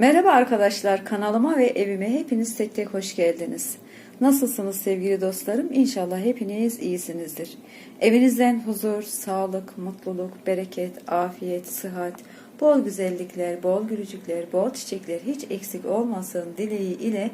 Merhaba arkadaşlar kanalıma ve evime hepiniz tek tek hoş geldiniz. Nasılsınız sevgili dostlarım? İnşallah hepiniz iyisinizdir. Evinizden huzur, sağlık, mutluluk, bereket, afiyet, sıhhat, bol güzellikler, bol gülücükler, bol çiçekler hiç eksik olmasın dileği ile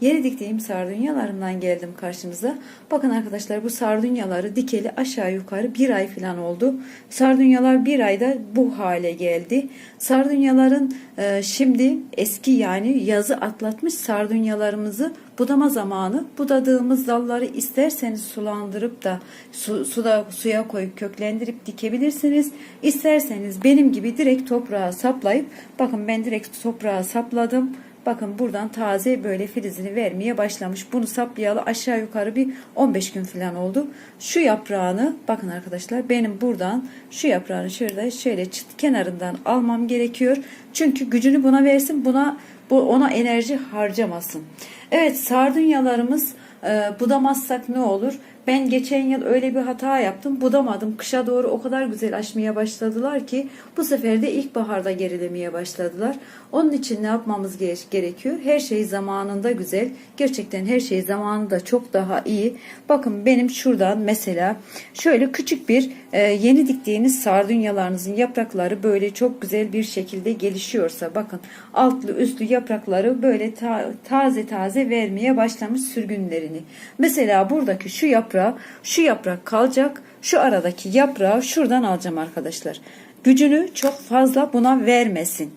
yeni diktiğim sardunyalarımdan geldim karşınıza. Bakın arkadaşlar bu sardunyaları dikeli aşağı yukarı bir ay falan oldu. Sardunyalar bir ayda bu hale geldi. Sardunyaların e, şimdi eski yani yazı atlatmış sardunyalarımızı budama zamanı. Budadığımız dalları isterseniz sulandırıp da su, suda suya koyup köklendirip dikebilirsiniz. İsterseniz benim gibi direkt toprağa saplayıp bakın ben direkt toprağa sapladım. Bakın buradan taze böyle filizini vermeye başlamış. Bunu saplayalı aşağı yukarı bir 15 gün falan oldu. Şu yaprağını bakın arkadaşlar benim buradan şu yaprağını şöyle şöyle çıt kenarından almam gerekiyor. Çünkü gücünü buna versin. Buna bu ona enerji harcamasın. Evet sardunyalarımız e, budamazsak ne olur? Ben geçen yıl öyle bir hata yaptım. Budamadım. Kışa doğru o kadar güzel açmaya başladılar ki bu sefer de ilkbaharda gerilemeye başladılar. Onun için ne yapmamız gerekiyor? Her şey zamanında güzel. Gerçekten her şey zamanında çok daha iyi. Bakın benim şuradan mesela şöyle küçük bir e, yeni diktiğiniz sardunyalarınızın yaprakları böyle çok güzel bir şekilde gelişiyorsa bakın altlı üstlü yaprakları böyle ta, taze taze vermeye başlamış sürgünlerini. Mesela buradaki şu yaprağı şu yaprak kalacak. Şu aradaki yaprağı şuradan alacağım arkadaşlar. Gücünü çok fazla buna vermesin.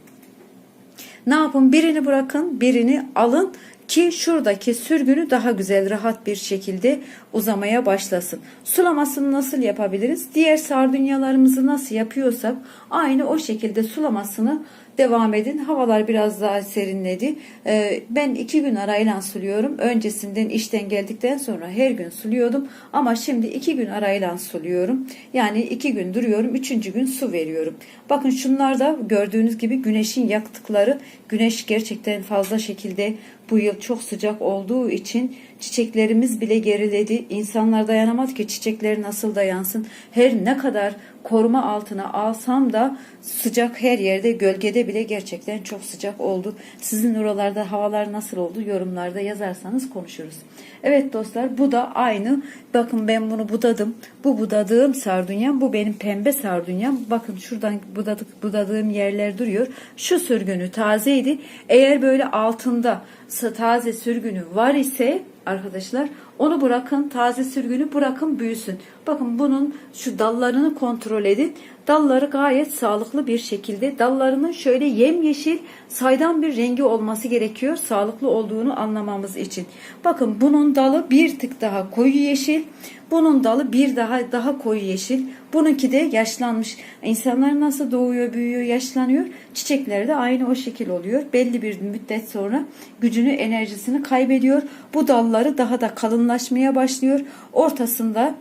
Ne yapın? Birini bırakın, birini alın ki şuradaki sürgünü daha güzel rahat bir şekilde uzamaya başlasın. Sulamasını nasıl yapabiliriz? Diğer sardunyalarımızı nasıl yapıyorsak aynı o şekilde sulamasını devam edin. Havalar biraz daha serinledi. Ee, ben iki gün arayla suluyorum. Öncesinden işten geldikten sonra her gün suluyordum. Ama şimdi iki gün arayla suluyorum. Yani iki gün duruyorum. Üçüncü gün su veriyorum. Bakın şunlar da gördüğünüz gibi güneşin yaktıkları. Güneş gerçekten fazla şekilde bu yıl çok sıcak olduğu için çiçeklerimiz bile geriledi. İnsanlar dayanamadı ki çiçekler nasıl dayansın. Her ne kadar koruma altına alsam da sıcak her yerde gölgede bile gerçekten çok sıcak oldu. Sizin oralarda havalar nasıl oldu yorumlarda yazarsanız konuşuruz. Evet dostlar bu da aynı. Bakın ben bunu budadım. Bu budadığım sardunyam bu benim pembe sardunyam. Bakın şuradan budadık, budadığım yerler duruyor. Şu sürgünü tazeydi. Eğer böyle altında taze sürgünü var ise arkadaşlar onu bırakın taze sürgünü bırakın büyüsün. Bakın bunun şu dallarını kontrol edin. Dalları gayet sağlıklı bir şekilde dallarının şöyle yemyeşil saydam bir rengi olması gerekiyor sağlıklı olduğunu anlamamız için. Bakın bunun dalı bir tık daha koyu yeşil. Bunun dalı bir daha daha koyu yeşil. Bununki de yaşlanmış. İnsanlar nasıl doğuyor, büyüyor, yaşlanıyor. Çiçekleri de aynı o şekil oluyor. Belli bir müddet sonra gücünü, enerjisini kaybediyor. Bu dalları daha da kalınlaşmaya başlıyor. Ortasında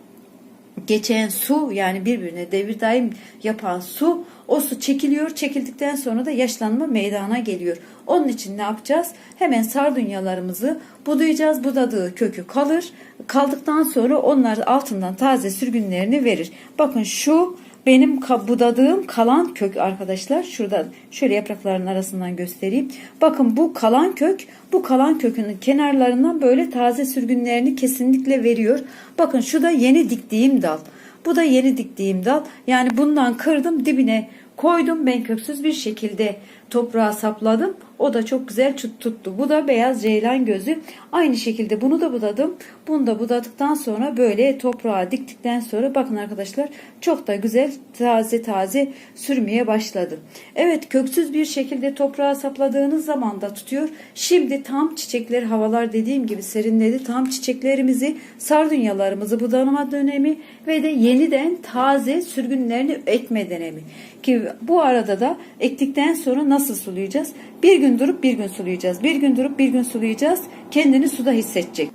geçen su yani birbirine devir daim yapan su o su çekiliyor. Çekildikten sonra da yaşlanma meydana geliyor. Onun için ne yapacağız? Hemen sardunyalarımızı budayacağız. Budadığı kökü kalır. Kaldıktan sonra onlar altından taze sürgünlerini verir. Bakın şu benim budadığım kalan kök arkadaşlar. Şurada şöyle yaprakların arasından göstereyim. Bakın bu kalan kök bu kalan kökünün kenarlarından böyle taze sürgünlerini kesinlikle veriyor. Bakın şu da yeni diktiğim dal. Bu da yeni diktiğim dal. Yani bundan kırdım dibine koydum ben köksüz bir şekilde toprağa sapladım. O da çok güzel tuttu. Bu da beyaz ceylan gözü. Aynı şekilde bunu da budadım. Bunu da budadıktan sonra böyle toprağa diktikten sonra bakın arkadaşlar çok da güzel taze taze sürmeye başladı. Evet köksüz bir şekilde toprağa sapladığınız zaman da tutuyor. Şimdi tam çiçekler havalar dediğim gibi serinledi. Tam çiçeklerimizi sardunyalarımızı budama dönemi ve de yeniden taze sürgünlerini ekme dönemi. Ki bu arada da ektikten sonra nasıl sulayacağız? Bir gün durup bir gün sulayacağız. Bir gün durup bir gün sulayacağız. Kendini suda hissedecek.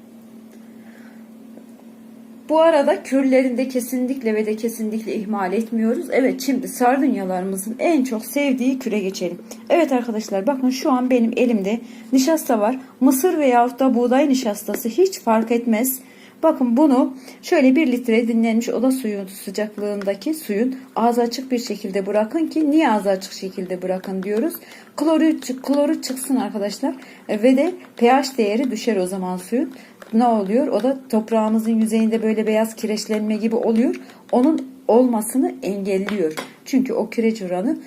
Bu arada kürlerinde kesinlikle ve de kesinlikle ihmal etmiyoruz. Evet şimdi sardunyalarımızın en çok sevdiği küre geçelim. Evet arkadaşlar bakın şu an benim elimde nişasta var. Mısır veyahut da buğday nişastası hiç fark etmez. Bakın bunu şöyle bir litre dinlenmiş oda suyu sıcaklığındaki suyun ağzı açık bir şekilde bırakın ki niye ağzı açık şekilde bırakın diyoruz. Kloru, kloru çıksın arkadaşlar E, ve de pH değeri düşer o zaman suyun. Ne oluyor? O da toprağınızın yüzeyinde böyle beyaz kireçlenme gibi oluyor. Onun olmasını engelliyor. Çünkü o kireç oranı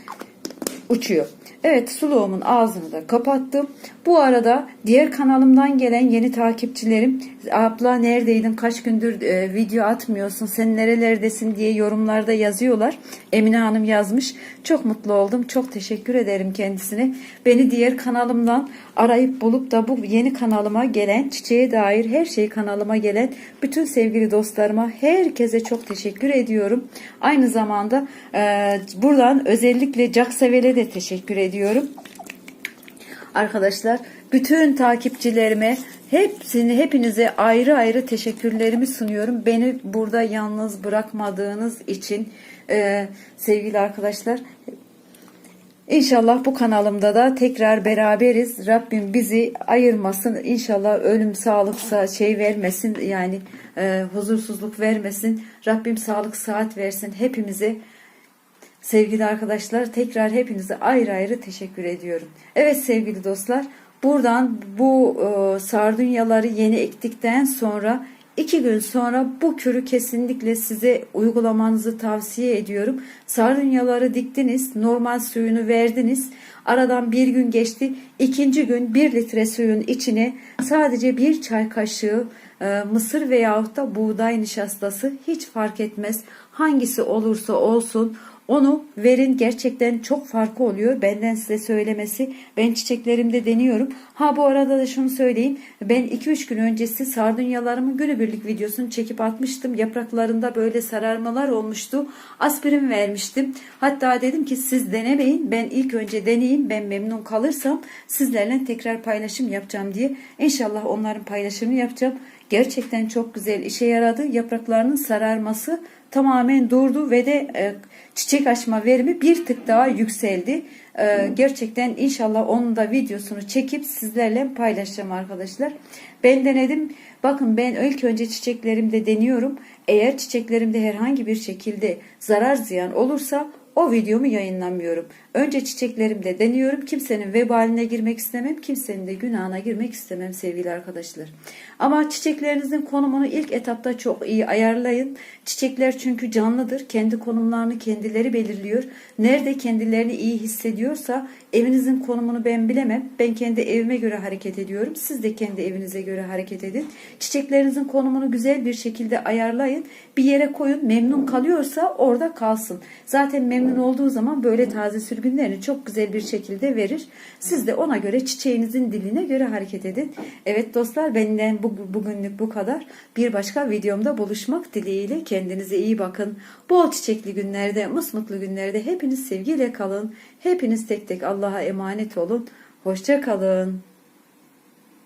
uçuyor. Evet suluğumun ağzını da kapattım. Bu arada diğer kanalımdan gelen yeni takipçilerim abla neredeydin kaç gündür e, video atmıyorsun sen nerelerdesin diye yorumlarda yazıyorlar. Emine Hanım yazmış. Çok mutlu oldum. Çok teşekkür ederim kendisine. Beni diğer kanalımdan arayıp bulup da bu yeni kanalıma gelen çiçeğe dair her şey kanalıma gelen bütün sevgili dostlarıma herkese çok teşekkür ediyorum. Aynı zamanda e, buradan özellikle Caksevel'e de teşekkür ediyorum. Arkadaşlar bütün takipçilerime hepsini hepinize ayrı ayrı teşekkürlerimi sunuyorum. Beni burada yalnız bırakmadığınız için e, sevgili arkadaşlar İnşallah bu kanalımda da tekrar beraberiz. Rabbim bizi ayırmasın. İnşallah ölüm sağlıksa şey vermesin. Yani e, huzursuzluk vermesin. Rabbim sağlık saat versin hepimize. Sevgili arkadaşlar tekrar hepinize ayrı ayrı teşekkür ediyorum. Evet sevgili dostlar buradan bu e, sardunyaları yeni ektikten sonra iki gün sonra bu kürü kesinlikle size uygulamanızı tavsiye ediyorum. Sardunyaları diktiniz normal suyunu verdiniz. Aradan bir gün geçti. ikinci gün bir litre suyun içine sadece bir çay kaşığı e, mısır veyahut da buğday nişastası hiç fark etmez. Hangisi olursa olsun onu verin gerçekten çok farkı oluyor. Benden size söylemesi. Ben çiçeklerimde deniyorum. Ha bu arada da şunu söyleyeyim. Ben 2-3 gün öncesi sardunyalarımın günübirlik videosunu çekip atmıştım. Yapraklarında böyle sararmalar olmuştu. Aspirin vermiştim. Hatta dedim ki siz denemeyin. Ben ilk önce deneyeyim. Ben memnun kalırsam sizlerle tekrar paylaşım yapacağım diye. İnşallah onların paylaşımını yapacağım. Gerçekten çok güzel işe yaradı. Yapraklarının sararması tamamen durdu ve de e, çiçek açma verimi bir tık daha yükseldi. E, gerçekten inşallah onun da videosunu çekip sizlerle paylaşacağım arkadaşlar. Ben denedim. Bakın ben ilk önce çiçeklerimde deniyorum. Eğer çiçeklerimde herhangi bir şekilde zarar ziyan olursa o videomu yayınlamıyorum. Önce çiçeklerimde deniyorum. Kimsenin vebaline girmek istemem. Kimsenin de günahına girmek istemem sevgili arkadaşlar. Ama çiçeklerinizin konumunu ilk etapta çok iyi ayarlayın. Çiçekler çünkü canlıdır. Kendi konumlarını kendileri belirliyor. Nerede kendilerini iyi hissediyorsa evinizin konumunu ben bilemem. Ben kendi evime göre hareket ediyorum. Siz de kendi evinize göre hareket edin. Çiçeklerinizin konumunu güzel bir şekilde ayarlayın. Bir yere koyun. Memnun kalıyorsa orada kalsın. Zaten memnun olduğu zaman böyle taze sürgünlerini çok güzel bir şekilde verir. Siz de ona göre çiçeğinizin diline göre hareket edin. Evet dostlar benden bu, bugünlük bu kadar. Bir başka videomda buluşmak dileğiyle kendinize iyi bakın. Bol çiçekli günlerde, musmutlu günlerde hepiniz sevgiyle kalın. Hepiniz tek tek Allah'a emanet olun. Hoşça kalın.